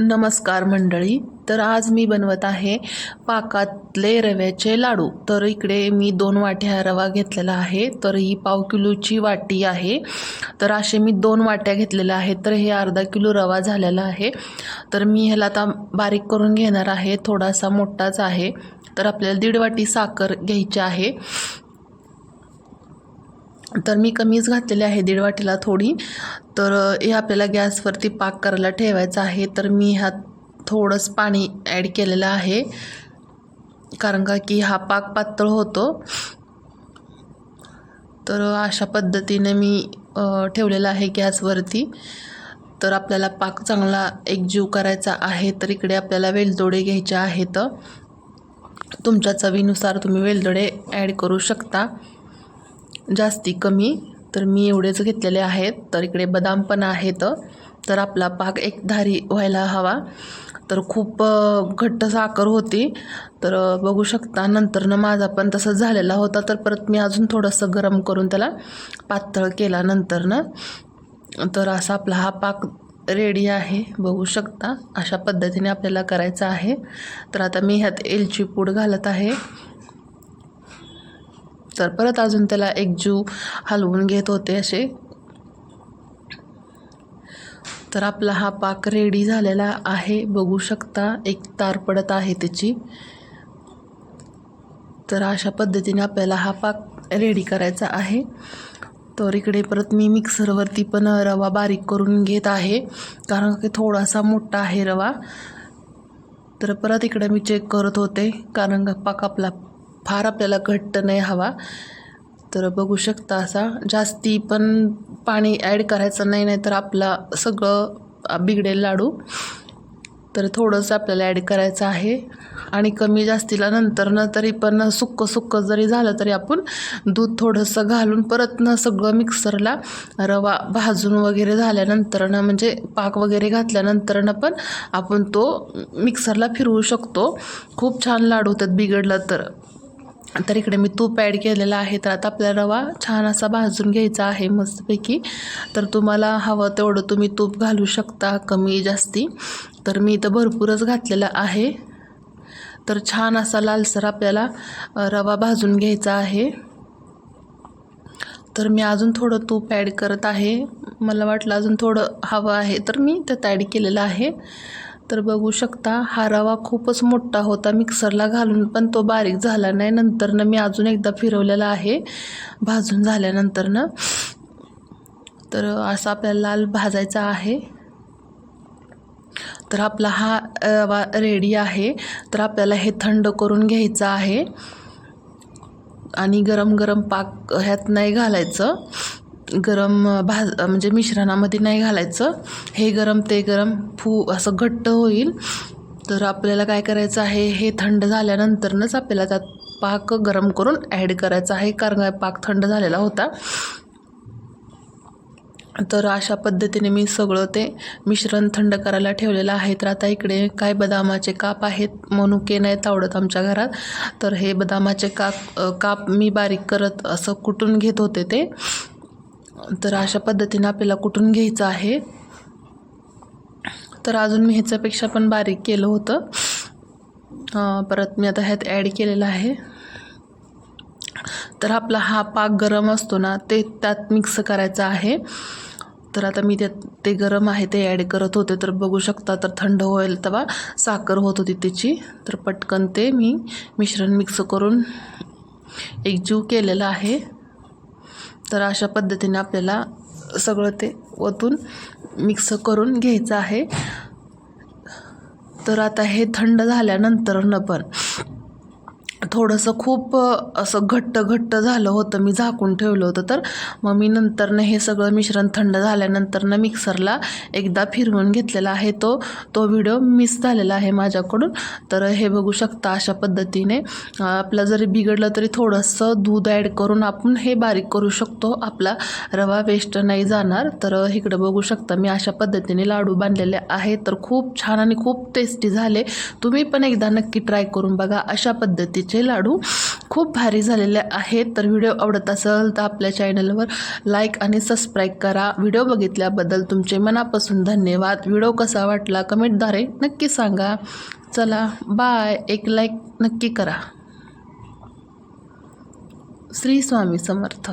नमस्कार मंडळी तर आज मी बनवत आहे पाकातले रव्याचे लाडू. तर इकडे मी दोन वाट्या रवा घेतलेला आहे तर ही पाव किलोची वाटी आहे. तर असे मी दोन वाट्या घेतलेल्या आहेत तर हे अर्धा किलो रवा झालेला आहे. तर मी ह्याला आता बारीक करून घेणार आहे थोडासा मोठाच आहे. तर आपल्याला दीड वाटी साखर घ्यायची आहे. तर मी कमीच घातलेली आहे दीड वाटीला थोडी. तर हे आपल्याला गॅसवरती पाक करायला ठेवायचं आहे. तर मी ह्यात थोडंच पाणी ॲड केलेलं आहे. कारण का की हा पाक पातळ होतो. तर अशा पद्धतीने मी ठेवलेला आहे गॅसवरती. तर आपल्याला पाक चांगला एकजीव करायचा आहे. तर इकडे आपल्याला वेलदोडे घ्यायचे आहेत. तुमच्या चवीनुसार तुम्ही वेलदोडे ॲड करू शकता. जास्ती कमी तर मी एवढेच घेतलेले आहेत. तर इकडे बदाम पण आहेत. तर आपला पाक एकधारी व्हायला हवा. तर खूप घट्ट साखर होती. तर बघू शकता नंतरनं माझा पण तसंच झालेला होता. तर परत मी अजून थोडंसं गरम करून त्याला पातळ केला नंतरनं. तर असा आपला हा पाक रेडी आहे. बघू शकता अशा पद्धतीने आपल्याला करायचा आहे. तर आता मी ह्यात एलची पूड घालत आहे. तर परत अजून त्याला एक जीव हलवून घेत होते असे. तर आपला हा पाक रेडी झालेला आहे. बघू शकता एक तार पडत आहे त्याची. तर अशा पद्धतीने आपल्याला हा पाक रेडी करायचा आहे. तर इकडे परत मी मिक्सरवरती पण रवा बारीक करून घेत आहे. कारण की थोडासा मोठा आहे रवा. तर परत इकडे मी चेक करत होते. कारण का पाक आपला फार आपल्याला घट्ट नाही हवा. तर बघू शकता असा. जास्ती पण पाणी ॲड करायचं नाही नाही तर आपला सगळं बिघडेल लाडू. तर थोडंसं आपल्याला ॲड करायचं आहे. आणि कमी जास्तीला नंतरनं तरी पण सुक्कं सुक्कं जरी झालं तरी आपण दूध थोडंसं घालून परत न सगळं मिक्सरला रवा भाजून वगैरे झाल्यानंतरनं म्हणजे पाक वगैरे घातल्यानंतरनं पण आपण तो मिक्सरला फिरवू शकतो. खूप छान लाडू होतात बिघडलं तर. तर इकडे मी तूप ॲड केलेलं आहे. तर आता आपला रवा छान असा भाजून घ्यायचा आहे मस्तपैकी. तर तुम्हाला हवं तेवढं तुम्ही तूप घालू शकता कमी जास्ती. तर मी इथं भरपूरच घातलेलं आहे. तर छान असा लालसर आपल्याला रवा भाजून घ्यायचा आहे. तर मी अजून थोडं तूप ॲड करत आहे. मला वाटलं अजून थोडं हवं आहे तर मी त्यात ॲड केलेलं आहे. तर बघू शकता हा रवा खूपच मोठा होता मिक्सरला घालून पण तो बारीक झाला नाही. नंतरनं मी अजून एकदा फिरवलेला आहे भाजून झाल्यानंतरनं. तर असा आपल्याला लाल भाजायचा आहे. तर आपला हा रवा रेडी आहे. तर आपल्याला हे थंड करून घ्यायचं आहे. आणि गरम गरम पाक ह्यात नाही घालायचं. गरम भाज म्हणजे मिश्रणामध्ये नाही घालायचं. हे गरम ते गरम फू असं घट्ट होईल. तर आपल्याला काय करायचं आहे? हे थंड झाल्यानंतरनंच आपल्याला त्यात पाक गरम करून ॲड करायचा आहे. कारण पाक थंड झालेला होता. तर अशा पद्धतीने मी सगळं ते मिश्रण थंड करायला ठेवलेलं आहे. तर आता इकडे काय बदामाचे काप आहेत? मनुके नाहीत आवडत आमच्या घरात. तर हे बदामाचे काप काप मी बारीक करत असं कुटून घेत होते ते. तर अशा पद्धतीने आपल्याला कुठून घ्यायचं आहे? तर अजून मी ह्याच्यापेक्षा पण बारीक केलं होतं. परत मी आता ह्यात ॲड केलेलं आहे. तर आपला हा पाक गरम असतो ना ते त्यात मिक्स करायचा आहे. तर आता मी त्यात ते गरम आहे ते ॲड करत होते तर बघू शकता तर थंड होईल तेव्हा साखर होत होती त्याची तर पटकन ते मी मिश्रण मिक्स करून एकजीव केलेलं आहे. तर अशा पद्धतीने आपल्याला सगळं ते ओतून मिक्स करून घ्यायचं आहे. तर आता हे थंड झाल्यानंतरनं पण थोडंसं खूप असं घट्ट घट्ट झालं होतं मी झाकून ठेवलं होतं. तर मग मी नंतरनं हे सगळं मिश्रण थंड झाल्यानंतरनं मिक्सरला एकदा फिरवून घेतलेला आहे तो तो व्हिडिओ मिस झालेला आहे माझ्याकडून. तर हे बघू शकता अशा पद्धतीने आपलं जरी बिघडलं तरी थोडंसं दूध ॲड करून आपण हे बारीक करू शकतो. आपला रवा वेस्ट नाही जाणार. तर इकडं बघू शकता मी अशा पद्धतीने लाडू बांधलेले आहे. तर खूप छान आणि खूप टेस्टी झाले. तुम्ही पण एकदा नक्की ट्राय करून बघा अशा पद्धतीचे. बुंदीचे लाडू खूप भारी झालेले आहेत. तर व्हिडिओ आवडत असेल तर आपल्या चॅनलवर लाईक आणि सबस्क्राईब करा. व्हिडिओ बघितल्याबद्दल तुमचे मनापासून धन्यवाद. व्हिडिओ कसा वाटला कमेंटद्वारे नक्की सांगा. चला बाय एक लाईक नक्की करा. श्री स्वामी समर्थ.